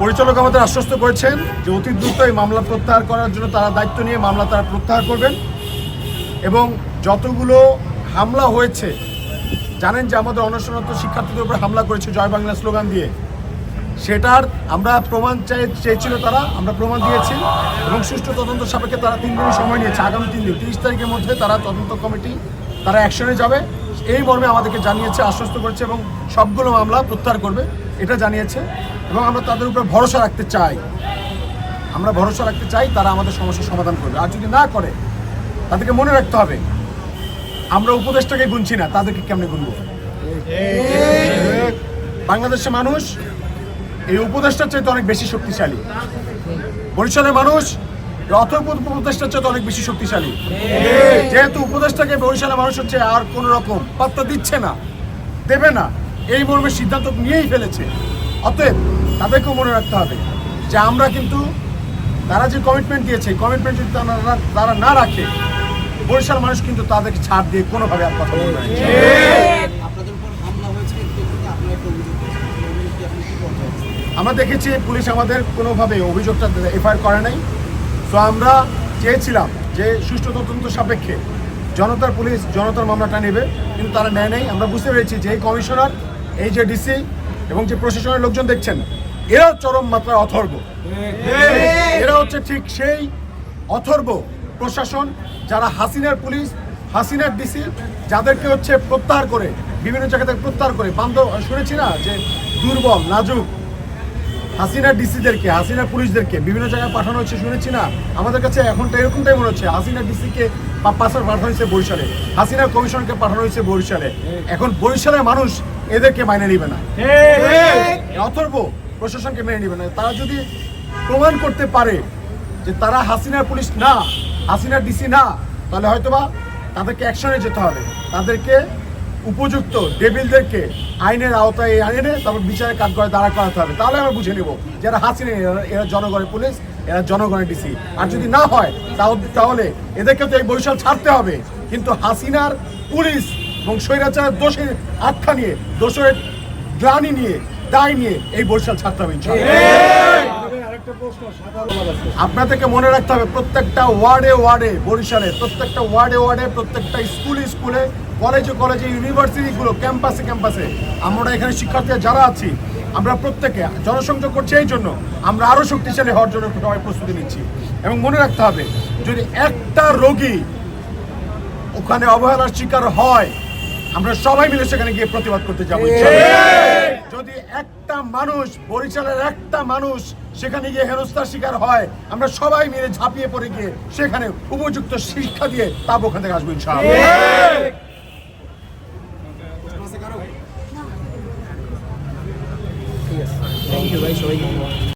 পরিচালক আমাদের আশ্বস্ত করেছেন যে অতি দ্রুত এই মামলা প্রত্যাহার করার জন্য তারা দায়িত্ব নিয়ে মামলা তারা প্রত্যাহার করবেন। এবং যতগুলো হামলা হয়েছে, জানেন যে আমাদের অনশনরত শিক্ষার্থীদের উপর হামলা করেছে জয় বাংলা স্লোগান দিয়ে। সেটার আমরা প্রমাণ চাই চেয়েছিল তারা, আমরা প্রমাণ দিয়েছি এবং সুষ্ঠু তদন্ত সাপেক্ষে তারা তিন দিন সময় নিয়েছে। আগামী তিন দিন, তিরিশ তারিখের মধ্যে তারা তদন্ত কমিটি, তারা অ্যাকশনে যাবে। এই মর্মে আমাদেরকে জানিয়েছে, আশ্বস্ত করেছে এবং সবগুলো মামলা প্রত্যাহার করবে, এটা জানিয়েছে। এবং আমরা তাদের উপর ভরসা রাখতে চাই। আমরা ভরসা রাখতে চাই তারা আমাদের সমস্যার সমাধান করবে। আর যদি না করে, তাদেরকে মনে রাখতে হবে, আমরা উপদেশটাকে গুনছি না, তাদেরকে কেমনে গুনবো? বাংলাদেশের মানুষ, এই উপদেশটার চাইতে অনেক বেশি শক্তিশালী। বরিশালের মানুষ অথর্ব উপদেশটার চাইতে অনেক বেশি শক্তিশালী। যেহেতু উপদেশটাকে বরিশালের মানুষ হচ্ছে আর কোন রকম পাত্তা দিচ্ছে না, দেবে না, এই মর্মে সিদ্ধান্ত নিয়েই ফেলেছে। অতএব তাদেরকেও মনে রাখতে হবে যে আমরা কিন্তু তারা যে কমিটমেন্ট দিয়েছে কমিটমেন্ট যদি তারা না- তারা না রাখে বরিশাল মানুষ কিন্তু তাদেরকে ছাড় দিয়ে কোনোভাবে আর কথা বলবে আমরা দেখেছি পুলিশ আমাদের কোনোভাবে অভিযোগটা এফআইআর করে নাই। তো আমরা চেয়েছিলাম যে সুষ্ঠু তদন্ত সাপেক্ষে জনতার পুলিশ জনতার মামলাটা নেবে কিন্তু তারা নেয় নাই। আমরা বুঝতে পেরেছি যে এই কমিশনার এই যে ডিসি এবং যে প্রশাসনের লোকজন দেখছেন, এরাও চরম মাত্রায় অথর্ব। এরা হচ্ছে ঠিক সেই অথর্ব প্রশাসন যারা হাসিনার পুলিশ, হাসিনার ডিসি, যাদেরকে হচ্ছে প্রত্যাহার করে, বিভিন্ন জায়গা থেকে প্রত্যাহার করে। বান্ধব, শুনেছি না যে দুর্বল, নাজুক? হাসিনার ডিসিদেরকে হাসিনার পুলিশদেরকে বিভিন্ন জায়গায় পাঠানো হচ্ছে শুনেছি না? আমাদের কাছে এখনটা এরকমটাই মনে হচ্ছে হাসিনার ডিসিকে পাশার পাঠানো হয়েছে বরিশালে। হাসিনার কমিশনকে পাঠানো হয়েছে বরিশালে। এখন বরিশালের মানুষ এদেরকে মাইনে নিবে না। অথর্ব প্রশাসনকে মেনে নিবে না। তারা যদি প্রমাণ করতে পারে যে তারা হাসিনার পুলিশ না হাসিনার ডিসি না তাহলে হয়তোবা তাদেরকে অ্যাকশনে যেতে হবে। তাদেরকে উপযুক্ত ডেবিলদেরকে আইনের আওতায় আইনে তারপর বিচারে কাজ করে দাঁড়া করাতে হবে। তাহলে আমরা বুঝে নেব যারা হাসিনা, এরা- জনগণের পুলিশ, এরা জনগণের ডিসি। আর যদি না হয় তাহলে এদেরকে তো এই বরিশাল ছাড়তে হবে। কিন্তু হাসিনার পুলিশ এবং স্বৈরাচারের দোষের আখ্যা নিয়ে, দোষের গ্লানি নিয়ে, দায় নিয়ে এই বরিশাল ছাড়তে হবে। আপনাদেরকে মনে রাখতে হবে, প্রত্যেকটা ওয়ার্ডে ওয়ার্ডে বরিশালে, প্রত্যেকটা ওয়ার্ডে ওয়ার্ডে, প্রত্যেকটা স্কুলে স্কুলে কলেজে কলেজে ইউনিভার্সিটিগুলো ক্যাম্পাসে ক্যাম্পাসে। আমরা এখানে শিক্ষার্থীরা যারা আছি আমরা প্রত্যেকে জনসংযোগ করছি এই জন্য। আমরা আরও শক্তিশালী হওয়ার জন্য সবাই প্রস্তুতি নিচ্ছি। এবং মনে রাখতে হবে যদি একটা রোগী ওখানে অবহেলার শিকার হয় আমরা সবাই মিলে সেখানে গিয়ে প্রতিবাদ করতে যাব যদি একটা মানুষ বরিশালের একটা মানুষ সেখানে গিয়ে হেনস্থার শিকার হয় আমরা সবাই মিলে ঝাঁপিয়ে পড়ে গিয়ে সেখানে উপযুক্ত শিক্ষা দিয়ে তাপ ওখান থেকে আসব ইনশাআল্লাহ। que 一学